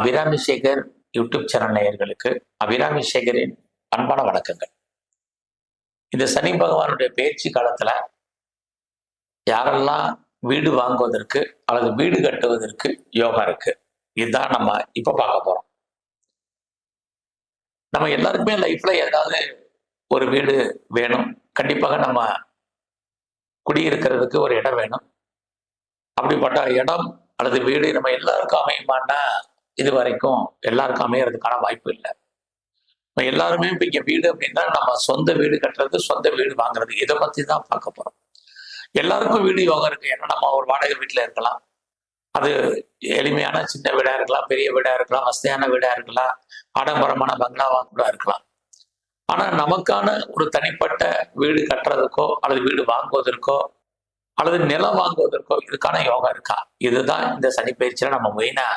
Abirami Sekar YouTube channel நேயர்களுக்கு அபிராமி சேகரின் அன்பான வணக்கங்கள். இந்த சனி பகவானுடைய பேச்சு காலத்துல யாரெல்லாம் வீடு வாங்குவதற்கு அல்லது வீடு கட்டுவதற்கு யோகா இருக்கு. இதுதான் நம்ம இப்ப பார்க்க போறோம். நம்ம எல்லாருக்குமே லைஃப்ல ஏதாவது ஒரு வீடு வேணும். கண்டிப்பாக நம்ம குடியிருக்கிறதுக்கு ஒரு இடம் வேணும். அப்படிப்பட்ட இடம் அல்லது வீடு நம்ம எல்லாருக்கும் அமையுமான்னா இது வரைக்கும் எல்லாருக்கும் அமையறதுக்கான வாய்ப்பு இல்லை. நம்ம எல்லாருமே இப்போ இங்கே வீடு அப்படின்னா நம்ம சொந்த வீடு கட்டுறது சொந்த வீடு வாங்குறது. இதை பற்றி தான் பார்க்க போகிறோம் எல்லாருக்கும் வீடு யோகம் இருக்கு. ஏன்னா நம்ம ஒரு வாடகை வீட்டில் இருக்கலாம். அது எளிமையான சின்ன வீடாக இருக்கலாம் பெரிய வீடாக இருக்கலாம் வசதியான வீடாக இருக்கலாம் ஆடம்பரமான பங்களாவாக கூட இருக்கலாம். ஆனால் நமக்கான ஒரு தனிப்பட்ட வீடு கட்டுறதுக்கோ அல்லது வீடு வாங்குவதற்கோ அல்லது நிலம் வாங்குவதற்கோ இதுக்கான யோகா இருக்கா? இதுதான் இந்த சனி பயிற்சியில நம்ம மெயினாக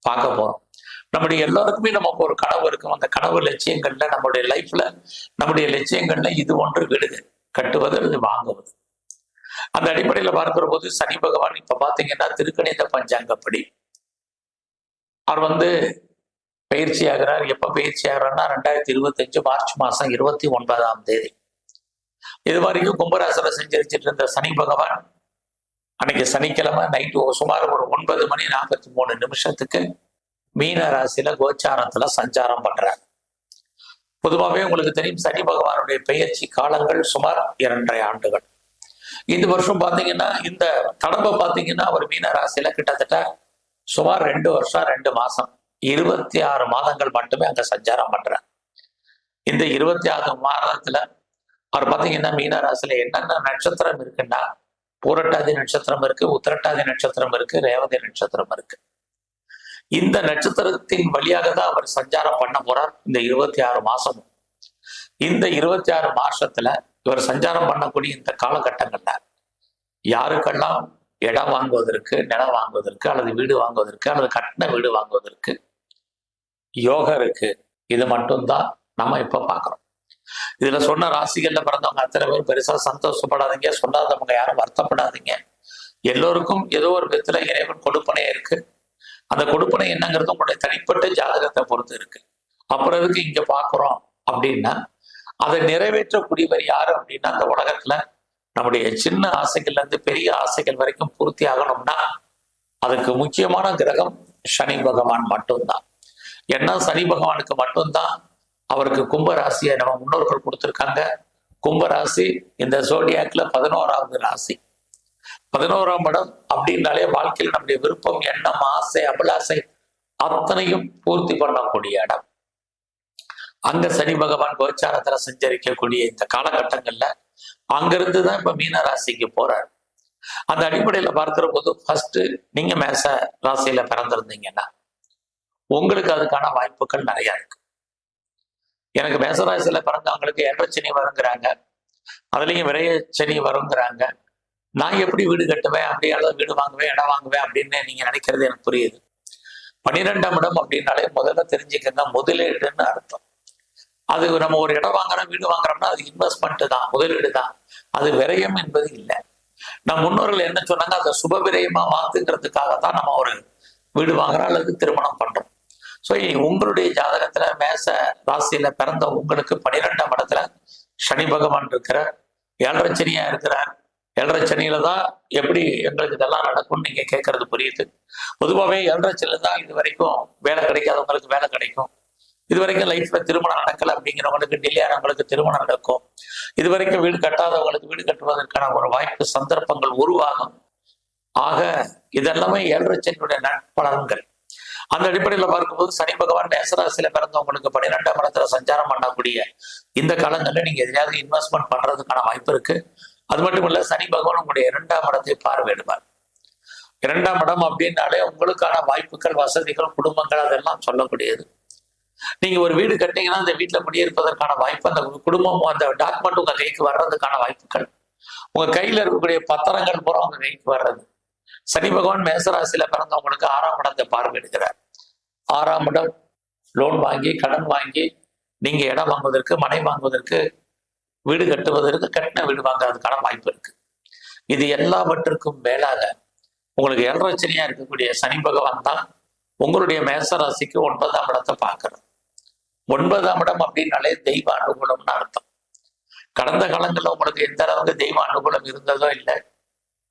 பார்க்க போறோம். நம்முடைய எல்லாருக்குமே நமக்கு ஒரு கனவு இருக்கும். அந்த கனவு லட்சியங்கள்ல நம்மளுடைய லைஃப்ல நம்முடைய லட்சியங்கள்ல இது ஒன்று விடுது. கட்டுவது அல்லது வாங்குவது. அந்த அடிப்படையில பார்க்கிற போது சனி பகவான் இப்ப பாத்தீங்கன்னா திருக்கணித பஞ்சாங்கப்படி. அவர் வந்து பயிற்சி ஆகிறார். எப்ப பயிற்சி ஆகிறார்னா ரெண்டாயிரத்தி இருபத்தஞ்சு மார்ச் மாசம் இருபத்தி ஒன்பதாம் தேதி. இது வரைக்கும் கும்பராசில செஞ்சரிச்சிட்டு இருந்த சனி பகவான் அன்னைக்கு சனிக்கிழமை நைட்டு சுமார் ஒரு ஒன்பது மணி நாற்பத்தி மூணு நிமிஷத்துக்கு மீன ராசியில கோச்சாரத்துல சஞ்சாரம் பண்றார். பொதுவாகவே உங்களுக்கு தெரியும் சனி பகவானுடைய பெயர்ச்சி காலங்கள் சுமார் இரண்டரை ஆண்டுகள். இந்த வருஷம் பாத்தீங்கன்னா இந்த தடவை பாத்தீங்கன்னா அவர் மீன ராசியில கிட்டத்தட்ட சுமார் ரெண்டு வருஷம் ரெண்டு மாசம் இருபத்தி ஆறு மாதங்கள் மட்டுமே அங்க சஞ்சாரம் பண்றார். இந்த இருபத்தி ஆறு மாதத்துல அவர் பார்த்தீங்கன்னா மீனராசில என்னென்ன நட்சத்திரம் இருக்குன்னா பூரட்டாதி நட்சத்திரம் இருக்கு உத்திரட்டாதி நட்சத்திரம் இருக்கு ரேவதி நட்சத்திரம் இருக்கு. இந்த நட்சத்திரத்தின் வழியாக தான் அவர் சஞ்சாரம் பண்ண போறார் இந்த இருபத்தி ஆறு மாசமும். இந்த இருபத்தி ஆறு மாசத்துல இவர் சஞ்சாரம் பண்ணக்கூடிய இந்த காலகட்டங்கள்ல யாருக்கெல்லாம் இடம் வாங்குவதற்கு நிலம் வாங்குவதற்கு அல்லது வீடு வாங்குவதற்கு அல்லது கட்டின வீடு வாங்குவதற்கு யோகா இருக்கு. இது மட்டும்தான் நம்ம இப்ப பாக்குறோம் இதுல சொன்ன ராசிகள்ல பிறந்தவங்க அத்தனை பேரும் பெருசா சந்தோஷப்படாதீங்க. சொல்லாதவங்க யாரும் வருத்தப்படாதீங்க எல்லோருக்கும் ஏதோ ஒரு விதத்துல இறைவன் கொடுப்பனை இருக்கு. அந்த கொடுப்பனை என்னங்கிறது உங்களுடைய தனிப்பட்ட ஜாதகத்தை பொறுத்து இருக்கு. அப்புறம் இருக்கு இங்க பாக்குறோம் அப்படின்னா அதை நிறைவேற்றக்கூடியவர் யாரு அப்படின்னா அந்த உலகத்துல நம்முடைய சின்ன ஆசைகள்ல இருந்து பெரிய ஆசைகள் வரைக்கும் பூர்த்தி ஆகணும்னா அதுக்கு முக்கியமான கிரகம் சனி பகவான் மட்டும்தான். ஏன்னா சனி பகவானுக்கு மட்டும்தான் அவருக்கு கும்பராசியை நம்ம முன்னோர்கள் கொடுத்துருக்காங்க. கும்பராசி இந்த சோடியாக்ல பதினோராவது ராசி. பதினோராம் இடம் அப்படின்னாலே வாழ்க்கையில் நம்முடைய விருப்பம் எண்ணம் ஆசை அபிலாசை அத்தனையும் பூர்த்தி பண்ணக்கூடிய இடம். அங்க சனி பகவான் கோச்சாரத்துல சஞ்சரிக்கக்கூடிய இந்த காலகட்டங்கள்ல அங்கிருந்து தான் இப்ப மீன ராசிக்கு போறாரு. அந்த அடிப்படையில பார்க்கிற போது ஃபர்ஸ்ட் நீங்க மேச ராசியில பிறந்திருந்தீங்கன்னா உங்களுக்கு அதுக்கான வாய்ப்புகள் நிறைய இருக்கு. எனக்கு மேசராசியில பிறந்தவங்களுக்கு ஏற்றச்சனி வருங்கிறாங்க. அதுலயும் விரைய சனி வருங்கிறாங்க. நான் எப்படி வீடு கட்டுவேன்? அப்படி அல்லது வீடு வாங்குவேன் இடம் வாங்குவேன் அப்படின்னு நீங்க நினைக்கிறது எனக்கு புரியுது. பன்னிரெண்டாம் இடம் அப்படின்னாலே முதல்ல தெரிஞ்சுக்கங்க முதலீடுன்னு அர்த்தம். அது நம்ம ஒரு இடம் வாங்குறோம் வீடு வாங்குறோம்னா அது இன்வெஸ்ட்மெண்ட் தான் முதலீடு தான். அது விரயம் என்பது இல்லை. நம் முன்னோர்கள் என்ன சொன்னாங்க? அதை சுப விரயமா வாங்குங்கிறதுக்காக தான் நம்ம ஒரு வீடு வாங்குறோம் அல்லது திருமணம் பண்றோம். ஸோ உங்களுடைய ஜாதகத்துல மேச ராசியில பிறந்த உங்களுக்கு பனிரெண்டாம் இடத்துல சனி பகவான் இருக்கிறார் ஏழரை சனியா இருக்கிறார் ஏழரை சனியில தான் எப்படி எங்களுக்கு இதெல்லாம் நடக்கும்னு நீங்க கேட்கறது புரியுது. பொதுவாகவே ஏழரை சனியில தான் இது வரைக்கும் வேலை கிடைக்காதவங்களுக்கு வேலை கிடைக்கும். இது வரைக்கும் லைஃப்ல திருமணம் நடக்கல அப்படிங்கிறவங்களுக்கு டிலே ஆனவங்களுக்கு திருமணம் நடக்கும். இது வரைக்கும் வீடு கட்டாதவங்களுக்கு வீடு கட்டுவதற்கான ஒரு வாய்ப்பு சந்தர்ப்பங்கள் உருவாகும். ஆக இதெல்லாமே ஏழரை சனியுடைய நட்பலன்கள். அந்த அடிப்படையில் பார்க்கும்போது சனி பகவான் நேசராசியில பிறந்தவங்களுக்கு பன்னிரெண்டாம் இடத்துல சஞ்சாரம் பண்ணக்கூடிய இந்த காலங்களில் நீங்க எதையாவது இன்வெஸ்ட்மெண்ட் பண்றதுக்கான வாய்ப்பு இருக்கு. அது மட்டும் இல்ல சனி பகவான் உங்களுடைய இரண்டாம் இடத்தை பார்வையிடுவார். இரண்டாம் இடம் அப்படின்னாலே உங்களுக்கான வாய்ப்புகள் வசதிகள் குடும்பங்கள் அதெல்லாம் சொல்லக்கூடியது. நீங்க ஒரு வீடு கட்டிங்கன்னா அந்த வீட்டுல குடியிருப்பதற்கான வாய்ப்பு அந்த குடும்பம் அந்த டாக்குமெண்ட் உங்க கைக்கு வர்றதுக்கான வாய்ப்புகள். உங்க கையில இருக்கக்கூடிய பத்திரங்கள் பூரா உங்க கைக்கு வர்றது. சனி பகவான் மேசராசியில பிறந்தவங்களுக்கு ஆறாம் இடத்தை பார்வையிடுகிறார். ஆறாம் இடம் லோன் வாங்கி கடன் வாங்கி நீங்க இடம் வாங்குவதற்கு மனை வாங்குவதற்கு வீடு கட்டுவதற்கு கட்டின வீடு வாங்குறதுக்கான வாய்ப்பு இருக்கு. இது எல்லாவற்றிற்கும் மேலாக உங்களுக்கு ஏழரச்சனையா இருக்கக்கூடிய சனி பகவான் தான் உங்களுடைய மேச ராசிக்கு ஒன்பதாம் இடத்தை பார்க்கறது ஒன்பதாம் இடம் அப்படின்னாலே தெய்வ அனுகூலம்னு அர்த்தம். கடந்த காலங்களில் உங்களுக்கு எந்த அளவுக்கு தெய்வ அனுகூலம் இருந்ததோ இல்லை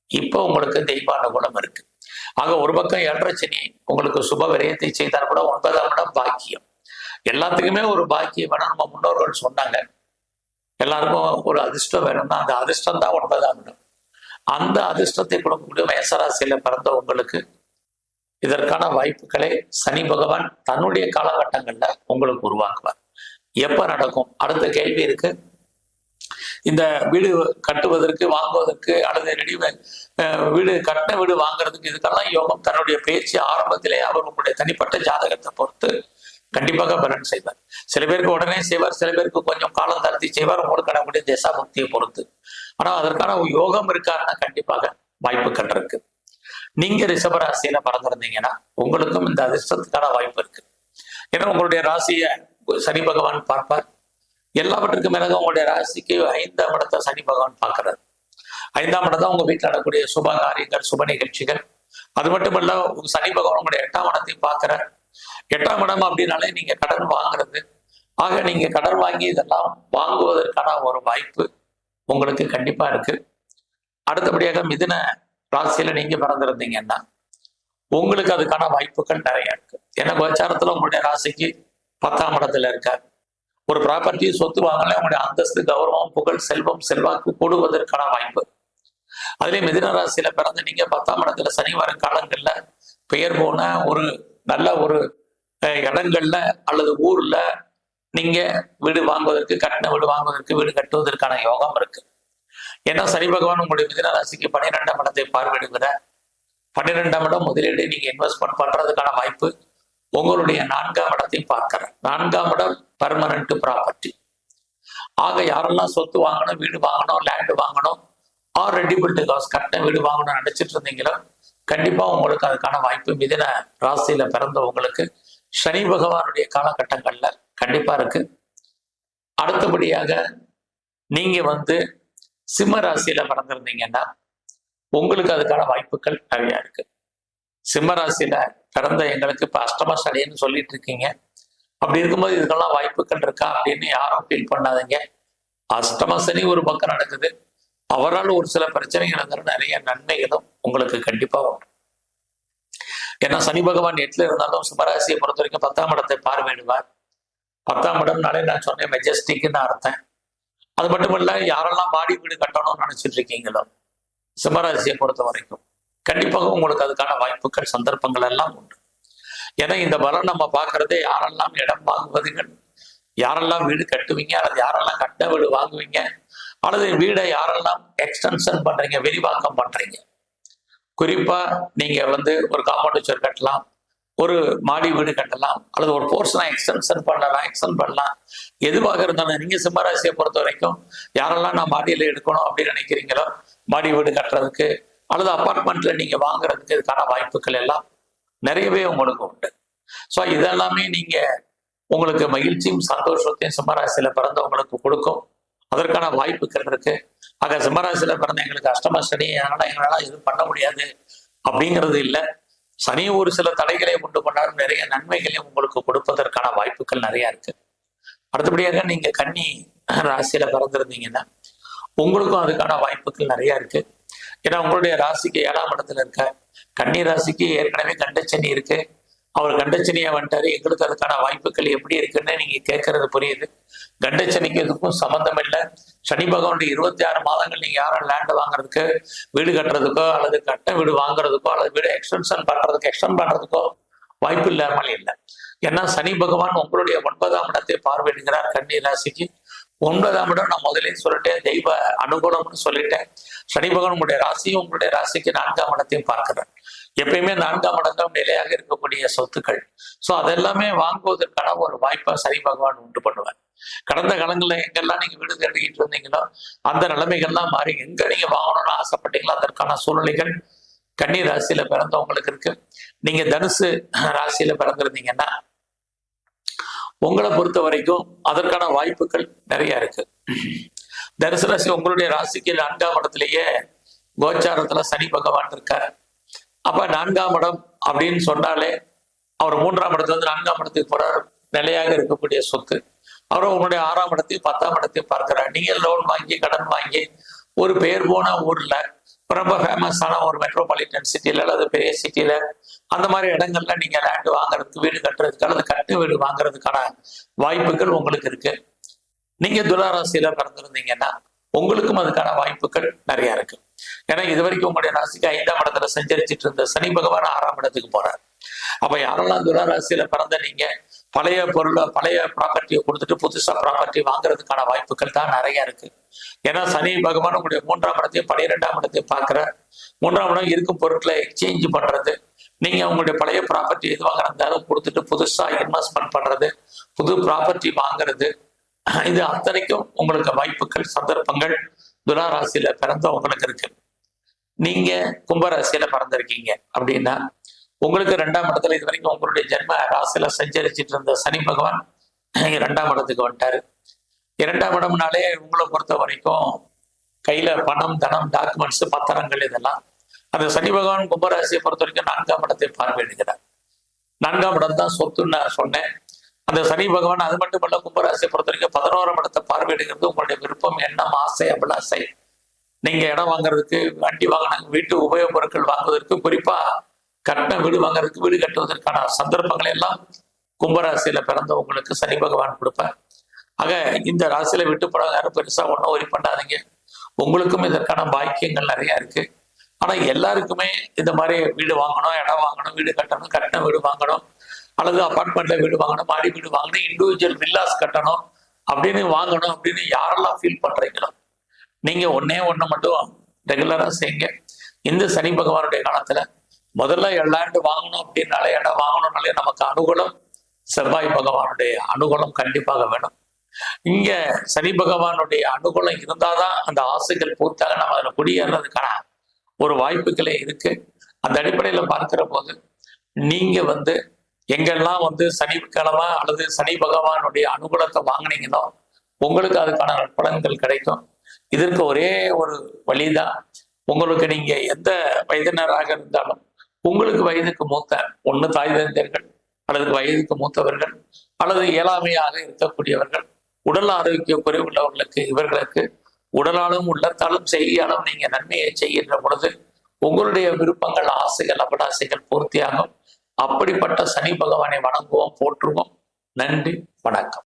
இப்போ உங்களுக்கு தெய்வ அனுகூலம் இருக்கு. ஆக ஒரு பக்கம் ஏழரை சனி உங்களுக்கு சுப விரயத்தை செய்தால் கூட ஒன்பதாம் இடம் பாக்கியம். எல்லாத்துக்குமே ஒரு பாக்கியம் வேணும் நம்ம முன்னோர்கள் சொன்னாங்க எல்லாருக்கும் ஒரு அதிர்ஷ்டம் வேணும்னா அந்த அதிர்ஷ்டம் தான் ஒன்பதாம் அந்த அதிர்ஷ்டத்தை கொடுக்கக்கூடிய மேசராசியில பிறந்த உங்களுக்கு இதற்கான வாய்ப்புகளை சனி பகவான் தன்னுடைய காலகட்டங்கள்ல உங்களுக்கு உருவாக்குவார். எப்ப நடக்கும்? அடுத்த கேள்வி இருக்கு. இந்த வீடு கட்டுவதற்கு வாங்குவதற்கு அல்லது ரெடி வீடு கட்டின வீடு வாங்குறதுக்கு இதுக்கெல்லாம் யோகம் தன்னுடைய பேச்சு ஆரம்பத்திலே அவர் உங்களுடைய தனிப்பட்ட ஜாதகத்தை பொறுத்து கண்டிப்பாக பலன் செய்வார். சில பேருக்கு உடனே செய்வார் சில பேருக்கு கொஞ்சம் காலம் தாழ்த்தி செய்வார். உங்களுக்கு கடவுடைய தேசாபக்தியை பொறுத்து. ஆனா அதற்கான யோகம் இருக்காருன்னா கண்டிப்பாக வாய்ப்புகள் இருக்கு. நீங்க ரிஷபராசியில பறந்திருந்தீங்கன்னா உங்களுக்கும் இந்த அதிர்ஷ்டத்துக்கான வாய்ப்பு இருக்கு. ஏன்னா உங்களுடைய ராசியை சனி பகவான் பார்ப்பார். எல்லாவற்றுக்கும் மேலாக உங்களுடைய ராசிக்கு ஐந்தாம் இடத்தை சனி பகவான் பார்க்கிறார். ஐந்தாம் இடம் தான் உங்க வீட்டில் நடக்கக்கூடிய சுப காரியங்கள் சுப நிகழ்ச்சிகள். அது மட்டுமல்ல உங்க சனி பகவான் உங்களுடைய எட்டாம் இடத்தையும் பார்க்கிறார். எட்டாம் இடம் அப்படின்னாலே நீங்க கடன் வாங்குறது. ஆக நீங்க கடன் வாங்கி இதெல்லாம் வாங்குவதற்கான ஒரு வாய்ப்பு உங்களுக்கு கண்டிப்பா இருக்கு. அடுத்தபடியாக மிதுன ராசியில நீங்க பிறந்திருந்தீங்கன்னா உங்களுக்கு அதுக்கான வாய்ப்புகள் நிறைய இருக்கு. ஏன்னா கோச்சாரத்துல உங்களுடைய ராசிக்கு பத்தாம் இடத்துல இருக்காரு. ஒரு ப்ராப்பர்ட்டி சொத்து வாங்கல உங்களுடைய அந்தஸ்து கௌரவம் புகழ் செல்வம் செல்வாக்கு கூடுவதற்கான வாய்ப்பு. அதுலயும் மிதுன ராசியில பிறந்து நீங்க பத்தாம் இடத்துல சனி வரும் காலங்கள்ல பெயர் போன ஒரு நல்ல ஒரு இடங்கள்ல அல்லது ஊர்ல நீங்க வீடு வாங்குவதற்கு கட்டின வீடு வாங்குவதற்கு வீடு கட்டுவதற்கான யோகம் இருக்கு. ஏன்னா சனி பகவான் உங்களுடைய மிதுன ராசிக்கு பன்னிரெண்டாம் இடத்தை பார்வையிடுகிறார் பன்னிரெண்டாம் இடம் முதலீடு நீங்க இன்வெஸ்ட்மெண்ட் பண்றதுக்கான வாய்ப்பு உங்களுடைய நான்காம் இடத்தையும் பார்க்கிறேன் நான்காம் இடம் பர்மனன்ட் ப்ராப்பர்ட்டி ஆக யாரெல்லாம் சொத்து வாங்கணும் வீடு வாங்கணும் லேண்டு வாங்கணும் ஆர் ரெடிபிள்டு காஸ் கட்டின வீடு வாங்கணும்னு நினைச்சிட்டு இருந்தீங்களோ கண்டிப்பாக உங்களுக்கு அதுக்கான வாய்ப்பு. மிதின ராசியில் பிறந்த உங்களுக்கு சனி பகவானுடைய காலகட்டங்களில் கண்டிப்பாக இருக்கு. அடுத்தபடியாக நீங்கள் வந்து சிம்ம ராசியில் பிறந்திருந்தீங்கன்னா உங்களுக்கு அதுக்கான வாய்ப்புகள் நிறைய இருக்கு. சிம்ம ராசியில பிறந்த எங்களுக்கு இப்போ அஷ்டம சனின்னு சொல்லிட்டு இருக்கீங்க. அப்படி இருக்கும்போது இதுக்கெல்லாம் வாய்ப்புகள் இருக்கா அப்படின்னு யாரும் ஃபீல் பண்ணாதீங்க. அஷ்டம சனி ஒரு பக்கம் நடக்குது. அவரால் ஒரு சில பிரச்சனைகள் இருந்தாலும் நிறைய நன்மைகளும் உங்களுக்கு கண்டிப்பாக உண்டு. ஏன்னா சனி பகவான் எட்டுல இருந்தாலும் சிம்மராசியை பொறுத்த வரைக்கும் பத்தாம் இடத்தை பார்வையிடுவார். பத்தாம் இடம்னாலே நான் சொன்னேன் மெஜஸ்டிக்னு அர்த்தம். அது மட்டும் இல்ல யாரெல்லாம் மாடி வீடு கட்டணும்னு நினைச்சிட்டு இருக்கீங்களோ சிம்மராசியை பொறுத்த வரைக்கும் கண்டிப்பாக உங்களுக்கு அதுக்கான வாய்ப்புகள் சந்தர்ப்பங்கள் எல்லாம் உண்டு. ஏன்னா இந்த பலம் நம்ம பார்க்கறதே யாரெல்லாம் இடம் வாங்குவதுகள் யாரெல்லாம் வீடு கட்டுவீங்க அல்லது யாரெல்லாம் கட்ட வீடு வாங்குவீங்க அல்லது வீடை யாரெல்லாம் எக்ஸ்டென்ஷன் பண்றீங்க விரிவாக்கம் பண்றீங்க. குறிப்பா நீங்க வந்து ஒரு காம்பவுண்ட் சுவர் கட்டலாம் ஒரு மாடி வீடு கட்டலாம் அல்லது ஒரு போர்ஷனா எக்ஸ்டென்ஷன் பண்ணலாம் எக்ஸ்டென்ட் பண்ணலாம். எதுவாக இருந்தாலும் நீங்க சிம்மராசியை பொறுத்த வரைக்கும் யாரெல்லாம் நான் மாடியில் எடுக்கணும் அப்படின்னு நினைக்கிறீங்களோ மாடி வீடு கட்டுறதுக்கு அல்லது அப்பார்ட்மெண்ட்ல நீங்க வாங்குறதுக்கு இதுக்கான வாய்ப்புகள் எல்லாம் நிறையவே உங்களுக்கு உண்டு. ஸோ இதெல்லாமே நீங்க உங்களுக்கு மகிழ்ச்சியும் சந்தோஷத்தையும் சிம்மராசியில பிறந்தவங்களுக்கு கொடுக்கும். அதற்கான வாய்ப்புகள் இருக்கு ஆக சிம்மராசியில பிறந்த எங்களுக்கு அஷ்டம சனி அதனால எங்களால எதுவும் பண்ண முடியாது அப்படிங்கிறது இல்லை. சனி ஒரு சில தடைகளை உண்டு பண்ணாலும் நிறைய நன்மைகளையும் உங்களுக்கு கொடுப்பதற்கான வாய்ப்புகள் நிறைய இருக்கு. அடுத்தபடியாக நீங்க கன்னி ராசியில பிறந்திருந்தீங்கன்னா உங்களுக்கும் அதுக்கான வாய்ப்புகள் நிறைய இருக்கு. ஏன்னா உங்களுடைய ராசிக்கு ஏழாம் இடத்துல இருக்க கன்னி ராசிக்கு ஏற்கனவே கண்டச்சனி இருக்கு. அவர் கண்டச்சனியா வந்துட்டாரு. எங்களுக்கு அதுக்கான வாய்ப்புகள் எப்படி இருக்குன்னு நீங்க கேட்கறது புரியுது. கண்டச்சனிக்கு இதுக்கும் சம்மந்தம் இல்லை. சனி பகவானுடைய இருபத்தி ஆறு மாதங்கள் நீங்க யாரும் லேண்ட் வாங்குறதுக்கு வீடு கட்டுறதுக்கோ அல்லது கட்ட வீடு வாங்குறதுக்கோ அல்லது வீடு எக்ஸ்டென்ஷன் பண்றதுக்கு எக்ஸ்டென்ட் பண்றதுக்கோ வாய்ப்பு இல்லாமல் இல்லை. ஏன்னா சனி பகவான் உங்களுடைய ஒன்பதாம் இடத்தை பார்வையிடுகிறார் கன்னி ராசிக்கு. ஒன்பதாம் இடம் நான் முதலே சொல்லிட்டேன். தெய்வ அனுகூலம்னு சொல்லிட்டேன். சனி பகவான் உங்களுடைய ராசியும் உங்களுடைய ராசிக்கு நான்காம் இடத்தையும் பார்க்கிறார். எப்பயுமே நான்காம் இடங்கள் நிலையாக இருக்கக்கூடிய சொத்துக்கள். ஸோ அதெல்லாமே வாங்குவதற்கான ஒரு வாய்ப்பை சரி பகவான் உண்டு பண்ணுவார். கடந்த காலங்களில் எங்கெல்லாம் நீங்க வீடு தேடிக்கிட்டு இருந்தீங்களோ அந்த நிலைமைகள்லாம் மாறி எங்க நீங்க வாங்கணும்னு ஆசைப்பட்டீங்களோ அதற்கான சூழ்நிலைகள் கன்னி ராசியில பிறந்தவங்களுக்கு இருக்கு. நீங்க தனுசு ராசியில பிறந்திருந்தீங்கன்னா உங்களை பொறுத்த வரைக்கும் அதற்கான வாய்ப்புகள் நிறைய இருக்கு. தனுசு ராசி உங்களுடைய ராசிக்கு நான்காம் இடத்திலேயே கோச்சாரத்துல சனி பகவான் இருக்கார். அப்ப நான்காம் இடம் அப்படின்னு சொன்னாலே அவர் மூன்றாம் இடத்துல இருந்து நான்காம் இடத்துக்கு போறார். நிலையாக இருக்கக்கூடிய சொத்து. அவர் உங்களுடைய ஆறாம் இடத்தையும் பத்தாம் இடத்தையும் பார்க்கிறார். நீங்க லோன் வாங்கி கடன் வாங்கி ஒரு பேர் போன ஊர்ல ரொம்ப ஃபேமஸான ஒரு மெட்ரோபாலிட்டன் சிட்டியில அல்லது பெரிய சிட்டியில அந்த மாதிரி இடங்கள்ல நீங்க லேண்ட் வாங்குறதுக்கு வீடு கட்டுறதுக்கு அல்லது கட்டு வீடு வாங்குறதுக்கான வாய்ப்புகள் உங்களுக்கு இருக்கு. நீங்க துளாராசியில பிறந்திருந்தீங்கன்னா உங்களுக்கும் அதுக்கான வாய்ப்புகள் நிறைய இருக்கு. ஏன்னா இது வரைக்கும் உங்களுடைய ராசிக்கு ஐந்தாம் இடத்துல சஞ்சரிச்சிட்டு இருந்த சனி பகவான் ஆறாம் இடத்துக்கு போறார். அப்ப யாரெல்லாம் துளாராசியில பிறந்த நீங்க பழைய பொருளை பழைய ப்ராப்பர்ட்டியை கொடுத்துட்டு புதுசா ப்ராப்பர்ட்டி வாங்குறதுக்கான வாய்ப்புகள் தான் நிறைய இருக்கு. ஏன்னா சனி பகவான் உங்களுடைய மூன்றாம் இடத்தையும் பனிரெண்டாம் இடத்தையும் பாக்குற மூன்றாம் இடம் இருக்கும் பொருட்களை எக்ஸ்சேஞ்ச் பண்றது. நீங்க உங்களுடைய பழைய ப்ராப்பர்ட்டி எது இருந்தாலும் கொடுத்துட்டு புதுசா இன்வெஸ்ட்மெண்ட் பண்றது. புது ப்ராப்பர்ட்டி வாங்குறது. இது அத்தனைக்கும் உங்களுக்கு வாய்ப்புகள் சந்தர்ப்பங்கள். துளாராசியில பிறந்த உங்களுக்கு இருக்கு. நீங்க கும்பராசியில பிறந்திருக்கீங்க அப்படின்னா உங்களுக்கு ரெண்டாம் இடத்துல இது வரைக்கும் உங்களுடைய ஜென்ம ராசியில சஞ்சரிச்சிட்டு இருந்த சனி பகவான் இரண்டாம் இடத்துக்கு வந்துட்டாரு. இரண்டாம் இடம்னாலே உங்களை பொறுத்த வரைக்கும் கையில பணம் தனம் டாக்குமெண்ட்ஸ் பத்திரங்கள் இதெல்லாம். அந்த சனி பகவான் கும்பராசியை பொறுத்த வரைக்கும் நான்காம் இடத்தை பார்வையிடுகிறார். நான்காம் இடம் தான் சொத்துன்னு நான் சொன்னேன். அந்த சனி பகவான் அது மட்டுமல்ல கும்பராசியை பொறுத்த வரைக்கும் பதினோராம் இடத்தை பார்வையிடுகிறது. உங்களுடைய விருப்பம் எண்ணம் ஆசை அபிலாசை நீங்க இடம் வாங்குறதுக்கு வண்டி வாங்கினாங்க வீட்டு உபயோகப் பொருட்கள் வாங்குவதற்கு குறிப்பா கட்டின வீடு வாங்குறதுக்கு வீடு கட்டுவதற்கான சந்தர்ப்பங்களை எல்லாம் கும்பராசியில பிறந்தவங்களுக்கு சனி பகவான் கொடுப்பார். ஆக இந்த ராசியில விட்டு போறாங்க யாரும் பெருசா ஒன்றும் ஒரி பண்ணாதீங்க. உங்களுக்கும் இதற்கான பாக்கியங்கள் நிறைய இருக்கு. ஆனா எல்லாருக்குமே இந்த மாதிரி வீடு வாங்கணும் இடம் வாங்கணும் வீடு கட்டணும் கட்டின வீடு வாங்கணும். அல்லது அப்பார்ட்மெண்ட்ல வீடு வாங்கணும் மாடி வீடு வாங்கணும் இண்டிவிஜுவல் வில்லாஸ் கட்டணும் அப்படின்னு வாங்கணும் அப்படின்னு யாரெல்லாம் ஃபீல் பண்றீங்களோ நீங்க ஒன்னே ஒண்ணு மட்டும் ரெகுலரா செய்யுங்க. இந்த சனி பகவானுடைய காலத்துல முதல்ல எல்லாண்டு வாங்கணும் அப்படின்னாலே இடம் வாங்கணும்னாலே நமக்கு அனுகூலம். செவ்வாய் பகவானுடைய அனுகூலம் கண்டிப்பாக வேணும். இங்க சனி பகவானுடைய அனுகூலம் இருந்தாதான் அந்த ஆசைகள் பூர்த்தாக நம்ம அதில் குடியேறதுக்கான ஒரு வாய்ப்புகளே இருக்கு. அந்த அடிப்படையில பார்க்கிற போது நீங்க வந்து எங்கெல்லாம் வந்து சனிக்கிழமை அல்லது சனி பகவானுடைய அனுகூலத்தை வாங்கினீங்களோ உங்களுக்கு அதுக்கான நற்பலன்கள் கிடைக்கும். இதற்கு ஒரே ஒரு வழிதான். உங்களுக்கு நீங்க எந்த வயதினராக இருந்தாலும் உங்களுக்கு வயதுக்கு மூத்த ஒன்று தாய் தந்தர்கள் அல்லது வயதுக்கு மூத்தவர்கள் அல்லது இயலாமையாக இருக்கக்கூடியவர்கள் உடல் ஆரோக்கிய குறைவுள்ளவர்களுக்கு இவர்களுக்கு உடலாலும் உள்ளத்தாலும் செய்தியாலும் நீங்க நன்மையை செய்கின்ற பொழுது உங்களுடைய விருப்பங்கள் ஆசைகள் அபடாசைகள் பூர்த்தியாகும். அப்படிப்பட்ட சனி பகவானை வணங்குவோம் போற்றுவோம். நன்றி வணக்கம்.